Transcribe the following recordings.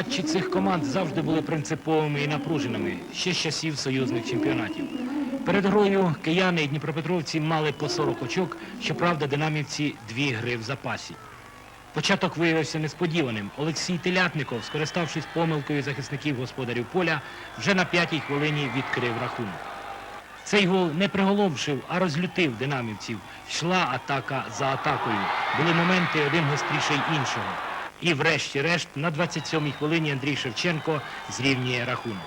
Матчі цих команд завжди були принциповими і напруженими ще з часів союзних чемпіонатів. Перед грою кияни і дніпропетровці мали по 40 очок, щоправда, динамівці дві гри в запасі. Початок виявився несподіваним. Олексій Телятников, скориставшись помилкою захисників господарів поля, вже на п'ятій хвилині відкрив рахунок. Цей гол не приголомшив, а розлютив динамівців. Йшла атака за атакою. Були моменти один гостріший іншого. І врешті-решт на 27-й хвилині Андрій Шевченко зрівнює рахунок.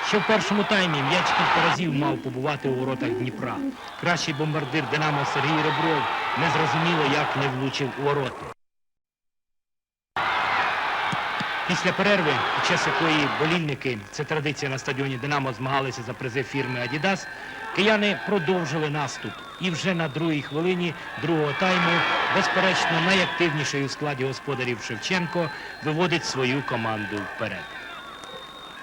Ще в першому таймі м'яч кілька разів мав побувати у воротах Дніпра. Кращий бомбардир Динамо Сергій Ребров не зрозуміло, як не влучив у ворота. Після перерви, під час якої болільники, це традиція на стадіоні Динамо, змагалися за призи фірми Адідас, кияни продовжили наступ. І вже на другій хвилині другого тайму, безперечно, найактивніший у складі господарів Шевченко виводить свою команду вперед.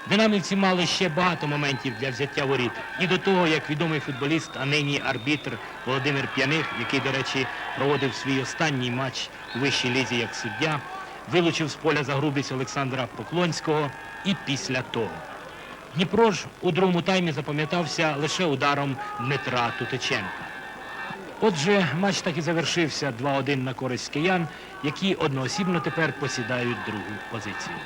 Динамівці мали ще багато моментів для взяття воріт. І до того, як відомий футболіст, а нині арбітр Володимир П'яних, який, до речі, проводив свій останній матч у вищій лізі як суддя, вилучив з поля за грубість Олександра Поклонського і після того. Дніпро ж у другому таймі запам'ятався лише ударом Дмитра Тутиченка. Отже, матч так і завершився 2-1 на користь киян, які одноосібно тепер посідають другу позицію.